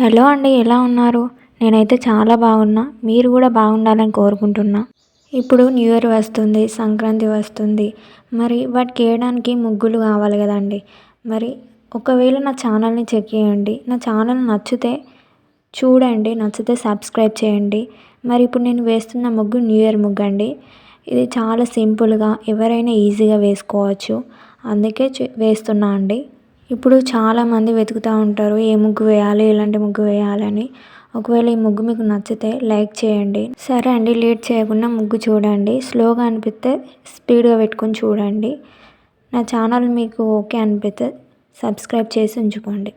Hello అండి ఎలా ఉన్నారు? నేనైతే చాలా బాగున్నా. మీరు కూడా బాగుండాలని కోరుకుంటున్నా. ఇప్పుడు న్యూ ఇయర్ వస్తుంది సంక్రాంతి వస్తుంది. మరి వాటికి వేయడానికి ముగ్గులు కావాలి కదండి. మరి ఒకవేళ నా ఛానల్ని చెక్ చేయండి. నా ఛానల్ నచ్చితే చూడండి నచ్చితే సబ్స్క్రైబ్ చేయండి. మరి ఇప్పుడు నేను వేస్తున్న ముగ్గు న్యూ ఇయర్ ముగ్గు అండి. ఇది చాలా సింపుల్గా ఎవరైనా ఈజీగా వేసుకోవచ్చు. అందుకే వేస్తున్నా అండి. ఇప్పుడు చాలామంది వెతుకుతూ ఉంటారు ఏ ముగ్గు వేయాలి ఎలాంటి ముగ్గు వేయాలని ఒకవేళ ఈ ముగ్గు మీకు నచ్చితే లైక్ చేయండి. సరే అండి లేట్ చేయకుండా ముగ్గు చూడండి. స్లోగా అనిపిస్తే స్పీడ్గా పెట్టుకొని చూడండి. నా ఛానల్ మీకు ఓకే అనిపిస్తే సబ్స్క్రైబ్ చేసి ఉంచుకోండి.